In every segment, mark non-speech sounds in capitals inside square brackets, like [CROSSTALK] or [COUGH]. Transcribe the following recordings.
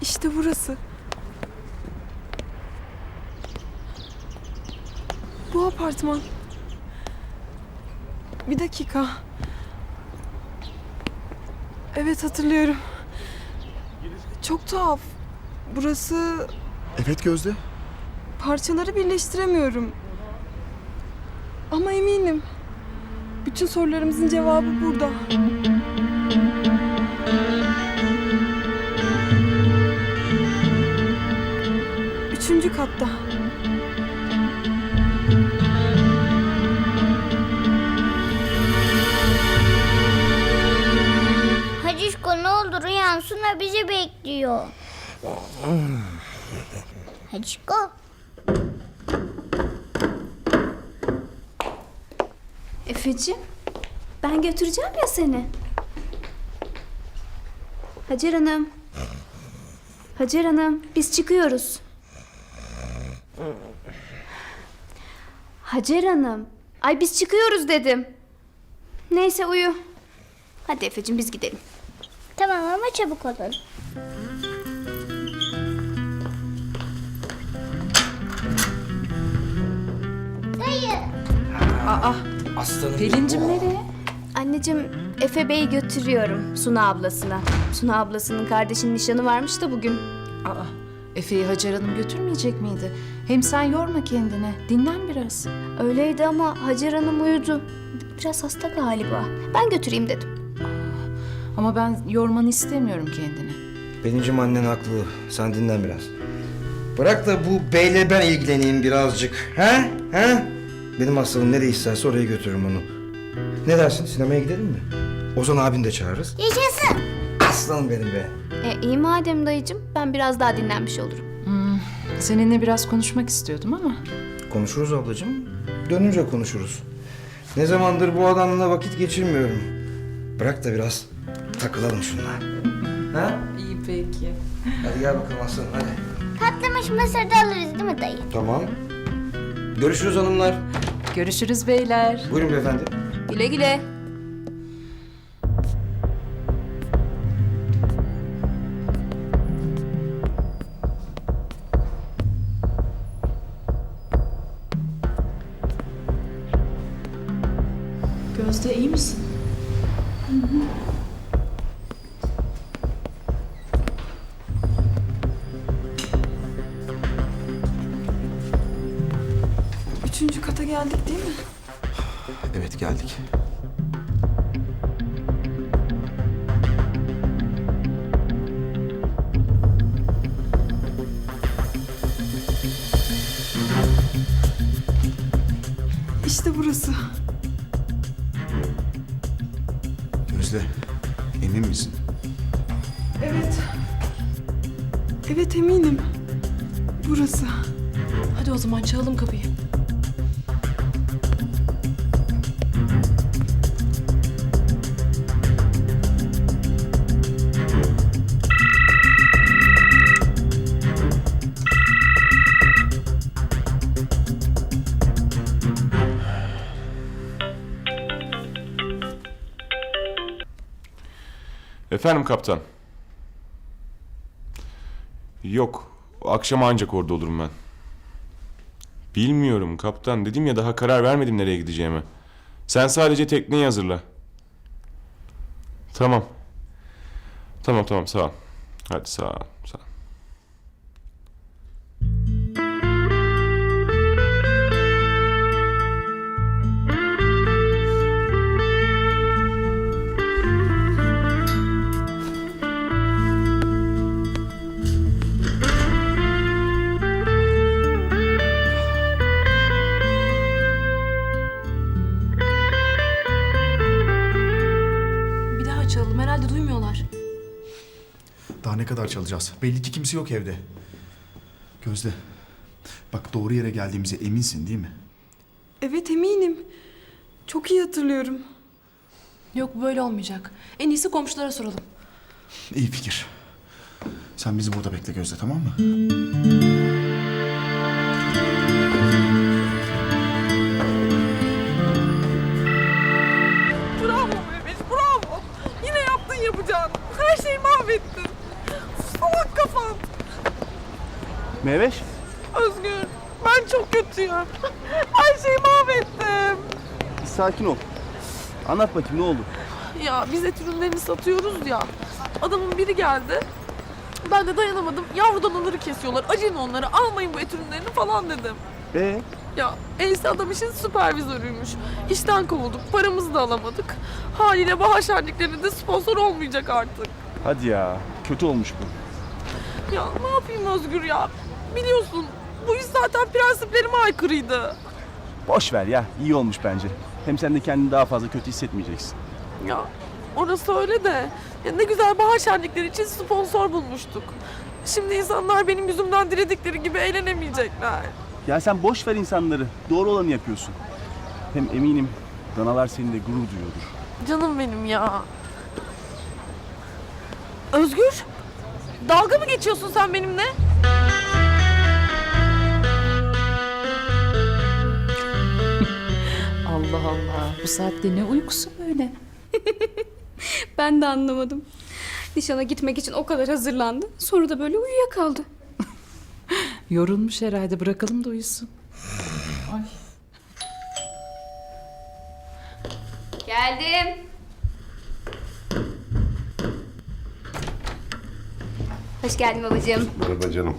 İşte burası. Bu apartman. Bir dakika. Evet hatırlıyorum. Çok tuhaf. Burası Evet Gözde. parçaları birleştiremiyorum. Ama eminim. Bütün sorularımızın cevabı burada. Üçüncü katta. Hacişko ne olur uyan Suna bizi bekliyor. Hacişko. Efeciğim, ben götüreceğim ya seni. Hacer Hanım. Hacer Hanım, biz çıkıyoruz. Hacer Hanım. Ay biz çıkıyoruz dedim. Neyse uyu. Hadi Efeciğim biz gidelim. Tamam ama çabuk olun. Dayı. Aslanım. Pelin'cim nereye? Anneciğim Efe Bey'i götürüyorum Suna ablasına. Suna ablasının kardeşinin nişanı varmış da bugün. Aa, Efe'yi Hacer Hanım götürmeyecek miydi? Hem sen yorma kendini. Dinlen biraz. Öyleydi ama Hacer Hanım uyudu. Biraz hasta galiba. Ben götüreyim dedim. Ama ben yormanı istemiyorum kendini. Pelincim annen haklı. Sen dinlen biraz. Bırak da bu beyle ben ilgileneyim birazcık. He? He? Benim hastalığım nereye isterse oraya götürürüm onu. Ne dersin? Sinemaya gidelim mi? Ozan abini de çağırırız. Yaşasın. Aslanım benim be. E, iyi madem dayıcım ben biraz daha dinlenmiş olurum. Seninle biraz konuşmak istiyordum ama. Konuşuruz ablacığım. Dönünce konuşuruz. Ne zamandır bu adamla vakit geçirmiyorum. Bırak da biraz takılalım şunla. Ha? İyi peki. Hadi gel bakalım aslanım hadi. Patlamış mısır da alırız değil mi dayı? Tamam. Görüşürüz hanımlar. Görüşürüz beyler. Buyurun beyefendi. Güle güle. Gözde iyi misin? Üçüncü kata geldik değil mi? Evet geldik. İşte burası. Gözde emin misin? Evet. Evet eminim. Burası. Hadi o zaman çalalım kapıyı. Efendim kaptan. Yok. Akşam ancak orada olurum ben. Bilmiyorum kaptan. Dedim ya daha karar vermedim nereye gideceğime. Sen sadece tekneyi hazırla. Tamam. Tamam tamam sağ ol. Hadi sağ ol. Sağ ol. Ne kadar çalacağız? Belli ki kimse yok evde. Gözde. Bak doğru yere geldiğimize eminsin değil mi? Evet eminim. Çok iyi hatırlıyorum. Yok böyle olmayacak. En iyisi komşulara soralım. İyi fikir. Sen bizi burada bekle Gözde tamam mı? Meveş. Özgür, ben çok kötüyüm. [LAUGHS] Her şeyi mahvettim. Bir sakin ol. Anlat bakayım ne oldu? Ya biz et ürünlerini satıyoruz ya. Adamın biri geldi. Ben de dayanamadım. Yavru danaları kesiyorlar. Acıyın onları. Almayın bu et ürünlerini falan dedim. Ee, Ya Elsi adam işin süpervizörüymüş. İşten kovulduk. Paramızı da alamadık. Haliyle bahar şenliklerinde sponsor olmayacak artık. hadi ya. Kötü olmuş bu. Ya ne yapayım Özgür ya? Biliyorsun bu iş zaten prensiplerime aykırıydı. Boş ver ya. iyi olmuş bence. Hem sen de kendini daha fazla kötü hissetmeyeceksin. Ya orası öyle de. Ya ne güzel bahar şenlikleri için sponsor bulmuştuk. Şimdi insanlar benim yüzümden diledikleri gibi eğlenemeyecekler. Ya sen boş ver insanları. Doğru olanı yapıyorsun. Hem eminim danalar seninle gurur duyuyordur. Canım benim ya. Özgür, dalga mı geçiyorsun sen benimle? Allah. Bu saatte ne uykusu böyle? [LAUGHS] Ben de anlamadım. Nişana gitmek için o kadar hazırlandı. Sonra da böyle uyuyakaldı. [LAUGHS] Yorulmuş herhalde. Bırakalım da uyusun. Geldim. Hoş geldin babacığım. Merhaba canım.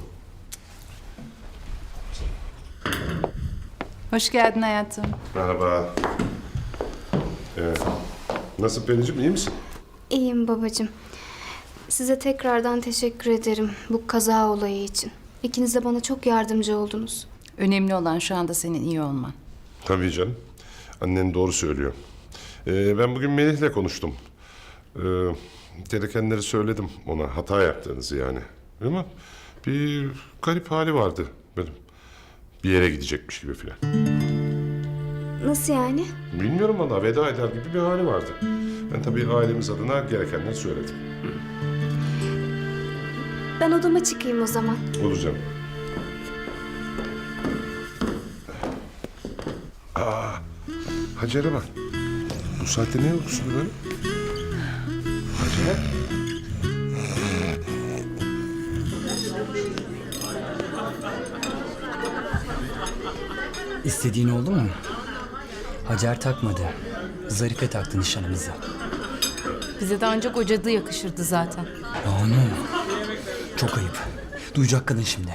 Hoş geldin hayatım. Merhaba. Ee, nasıl Pelin'cim iyi misin? İyiyim babacığım. Size tekrardan teşekkür ederim bu kaza olayı için. İkiniz de bana çok yardımcı oldunuz. Önemli olan şu anda senin iyi olman. Tabii canım. Annen doğru söylüyor. Ee, ben bugün Melih'le konuştum. Ee, gerekenleri söyledim ona. Hata yaptığınızı yani. Ama bir garip hali vardı benim. Bir yere gidecekmiş gibi filan. Nasıl yani? Bilmiyorum valla veda eder gibi bir hali vardı. Ben tabii ailemiz adına gerekenleri söyledim. Ben odama çıkayım o zaman. Olur canım. Aa, Hacer'e bak. Bu saatte ne uykusu böyle? Hacer. İstediğin oldu mu? Hacer takmadı. Zarife taktı nişanımızı. Bize de ancak o cadı yakışırdı zaten. Banu. Çok ayıp. Duyacak kadın şimdi.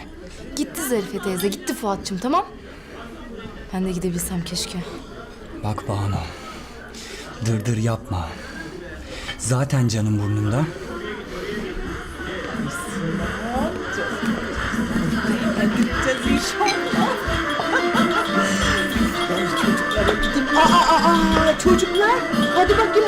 Gitti Zarife teyze, gitti Fuat'cığım tamam? Ben de gidebilsem keşke. Bak Banu. Dırdır yapma. Zaten canım burnumda. Aa,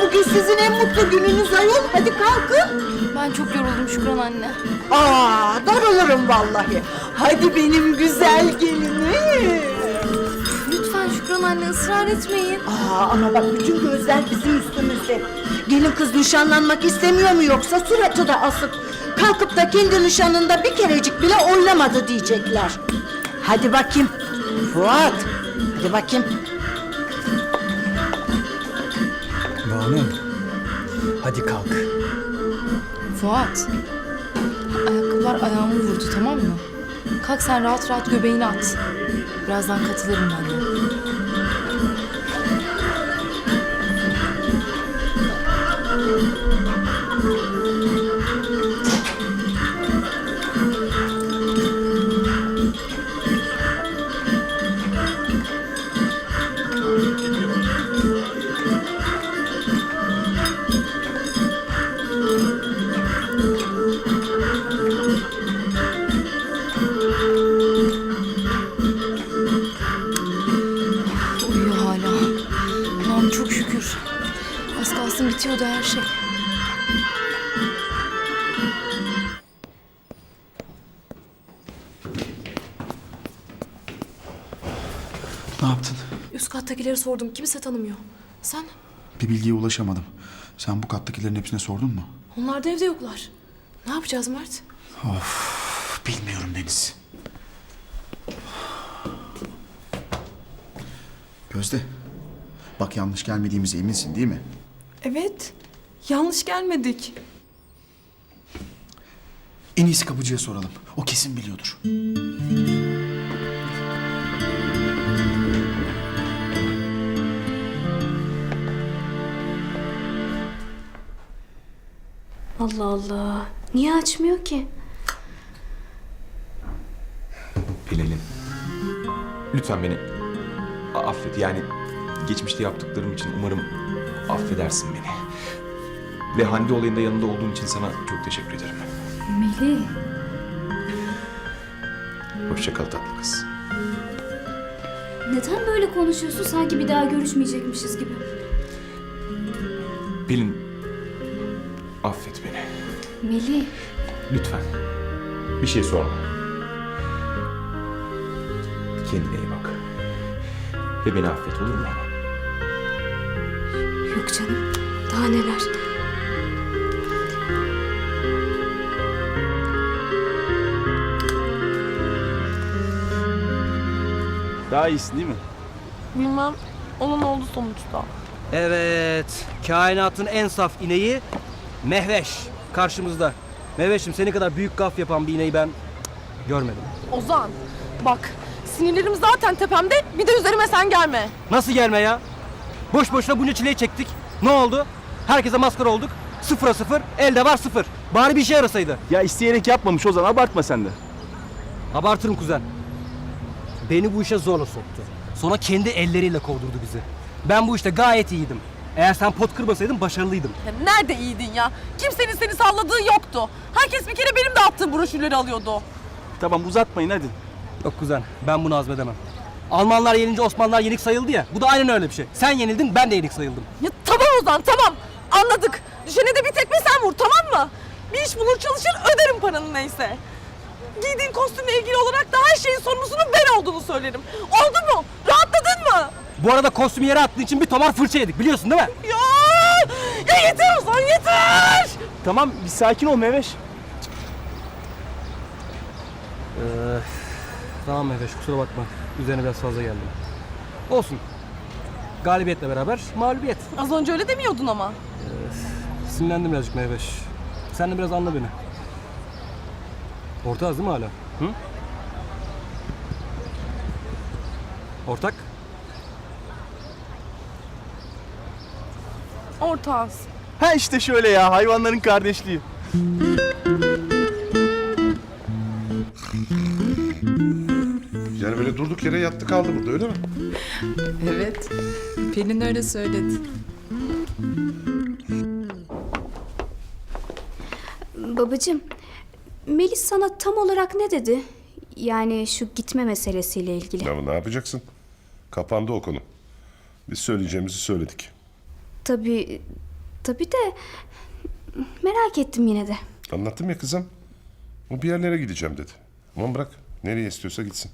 bugün sizin en mutlu gününüz ayol. Hadi kalkın. Ben çok yoruldum Şükran anne. Aa darılırım vallahi. Hadi benim güzel gelinim. Lütfen Şükran anne ısrar etmeyin. Aa, ama bak bütün gözler bizim üstümüzde. Gelin kız nişanlanmak istemiyor mu yoksa suratı da asık. Kalkıp da kendi nişanında bir kerecik bile oynamadı diyecekler. Hadi bakayım. Fuat. Hadi bakayım. Banu. Hadi kalk. Fuat. Ayakkabılar ayağımı vurdu tamam mı? Kalk sen rahat rahat göbeğini at. Birazdan katılırım ben de. Üst kattakileri sordum. Kimse tanımıyor. Sen? Bir bilgiye ulaşamadım. Sen bu kattakilerin hepsine sordun mu? Onlar da evde yoklar. Ne yapacağız Mert? Of, bilmiyorum Deniz. Gözde. Bak yanlış gelmediğimize eminsin değil mi? Evet. Yanlış gelmedik. En iyisi kapıcıya soralım. O kesin biliyordur. Allah Allah. Niye açmıyor ki? Pelin'in. Lütfen beni a- affet. Yani geçmişte yaptıklarım için umarım affedersin beni. Ve Hande olayında yanında olduğun için sana çok teşekkür ederim. Melih. Hoşça kal tatlı kız. Neden böyle konuşuyorsun sanki bir daha görüşmeyecekmişiz gibi? Pelin, affet beni. Melih. Lütfen. Bir şey sorma. Kendine iyi bak. Ve beni affet olur mu? Yok canım. Daha neler. Daha iyisin değil mi? Bilmem. Olan oldu sonuçta. Evet. Kainatın en saf ineği Mehveş karşımızda. Mehveş'im seni kadar büyük gaf yapan bir ineği ben görmedim. Ozan bak sinirlerim zaten tepemde bir de üzerime sen gelme. Nasıl gelme ya? Boş boşuna bunca çileyi çektik. Ne oldu? Herkese maskara olduk. Sıfıra sıfır, elde var sıfır. Bari bir işe yarasaydı. Ya isteyerek yapmamış Ozan abartma sen de. Abartırım kuzen. Beni bu işe zorla soktu. Sonra kendi elleriyle kovdurdu bizi. Ben bu işte gayet iyiydim. Eğer sen pot kırmasaydın başarılıydım. Ya nerede iyiydin ya? Kimsenin seni salladığı yoktu. Herkes bir kere benim dağıttığım broşürleri alıyordu. Tamam uzatmayın hadi. Yok kuzen, ben bunu hazmedemem. Almanlar yenince Osmanlılar yenik sayıldı ya. Bu da aynen öyle bir şey. Sen yenildin, ben de yenik sayıldım. Ya tamam Ozan tamam. Anladık. Düşene de bir tekme sen vur tamam mı? Bir iş bulur çalışır öderim paranı neyse. Giydiğin kostümle ilgili olarak da her şeyin sorumlusunun ben olduğunu söylerim. Oldu mu? Rahatladın mı? Bu arada kostümü yere attığın için bir tomar fırça yedik biliyorsun değil mi? Ya, ya yeter Ozan yeter. Tamam bir sakin ol Meveş. Ee, tamam Mehveş kusura bakma. Üzerine biraz fazla geldim. Olsun. Galibiyetle beraber mağlubiyet. Az önce öyle demiyordun ama. Sinirlendim birazcık Mehveş. Sen de biraz anla beni. Ortağız değil mi hala? Hı? Ortak? Ortağız. Ha işte şöyle ya hayvanların kardeşliği. Yani böyle durduk yere yattı kaldı burada öyle mi? Evet. Pelin öyle söyledi. Babacığım, Melis sana tam olarak ne dedi? Yani şu gitme meselesiyle ilgili. Ya ne yapacaksın? Kapandı o konu. Biz söyleyeceğimizi söyledik. Tabii, tabii de merak ettim yine de. Anlattım ya kızım. O bir yerlere gideceğim dedi. Aman bırak. Nereye istiyorsa gitsin.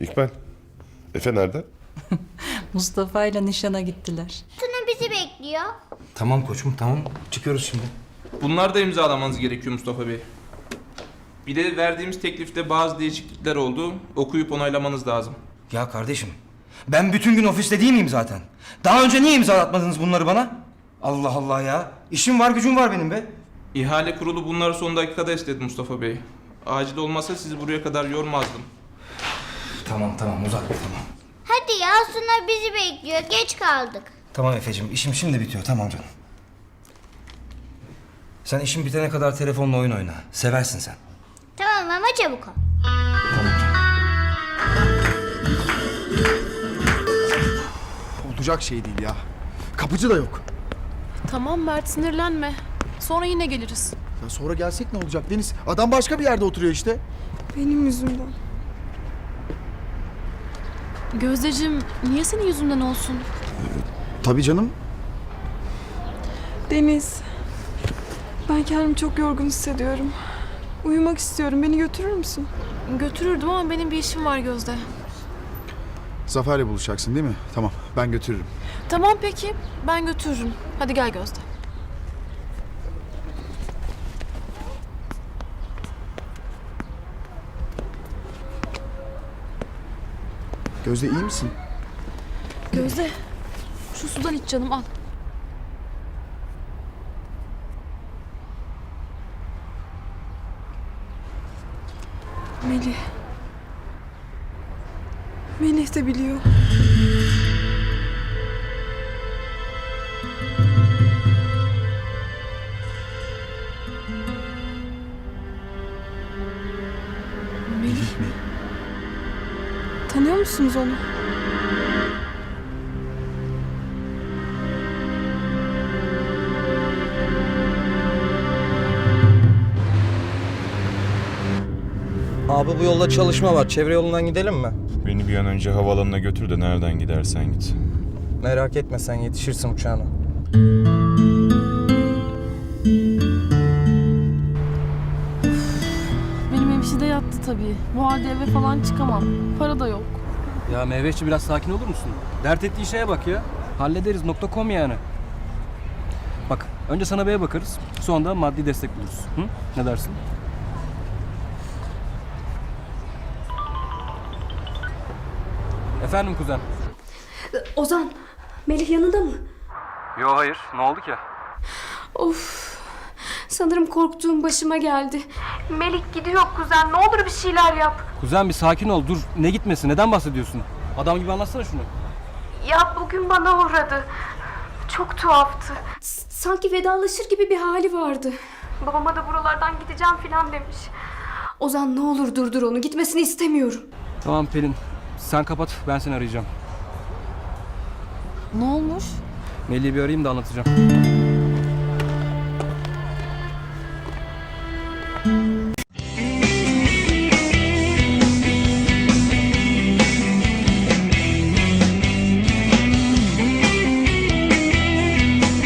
İkbal. Efe nerede? [LAUGHS] Mustafa ile nişana gittiler. Suna bizi bekliyor. Tamam koçum tamam. Çıkıyoruz şimdi. Bunlar da imzalamanız gerekiyor Mustafa Bey. Bir de verdiğimiz teklifte bazı değişiklikler oldu. Okuyup onaylamanız lazım. Ya kardeşim ben bütün gün ofiste değil miyim zaten? Daha önce niye imzalatmadınız bunları bana? Allah Allah ya. İşim var gücüm var benim be. İhale kurulu bunları son dakikada istedi Mustafa Bey. Acil olmasa sizi buraya kadar yormazdım. Tamam tamam uzatma tamam. Hadi ya Suna bizi bekliyor. Geç kaldık. Tamam Efe'cim işim şimdi bitiyor tamam canım. Sen işin bitene kadar telefonla oyun oyna. Seversin sen. Tamam ama çabuk ol. Olacak şey değil ya. Kapıcı da yok. Tamam Mert sinirlenme. Sonra yine geliriz. Ya sonra gelsek ne olacak Deniz? Adam başka bir yerde oturuyor işte. Benim yüzümden. Gözdeciğim niye senin yüzünden olsun? Tabii canım. Deniz. Ben kendimi çok yorgun hissediyorum. Uyumak istiyorum. Beni götürür müsün? Götürürdüm ama benim bir işim var Gözde. Zafer'le buluşacaksın değil mi? Tamam ben götürürüm. Tamam peki ben götürürüm. Hadi gel Gözde. Gözde iyi misin? Gözde şu sudan iç canım al. Melih. Melih de biliyor. Melih mi? Tanıyor musunuz onu? Abi bu yolda çalışma var. Çevre yolundan gidelim mi? Beni bir an önce havaalanına götür de nereden gidersen git. Merak etme sen yetişirsin uçağına. Benim hemşire yattı tabii. Bu halde eve falan çıkamam. Para da yok. Ya Meyveşçi biraz sakin olur musun? Dert ettiği şeye bak ya. Hallederiz nokta.com yani. Bak önce sana B'ye bakarız. Sonra da maddi destek buluruz. Hı? Ne dersin? Efendim kuzen. Ozan, Melih yanında mı? Yo hayır. Ne oldu ki? Of. Sanırım korktuğum başıma geldi. Melih gidiyor kuzen. Ne olur bir şeyler yap. Kuzen bir sakin ol. Dur. Ne gitmesi? Neden bahsediyorsun? Adam gibi anlatsana şunu. Ya bugün bana uğradı. Çok tuhaftı. Sanki vedalaşır gibi bir hali vardı. Babama da buralardan gideceğim falan demiş. Ozan ne olur durdur onu. Gitmesini istemiyorum. Tamam Pelin. Sen kapat. Ben seni arayacağım. Ne olmuş? Melih'i bir arayayım da anlatacağım.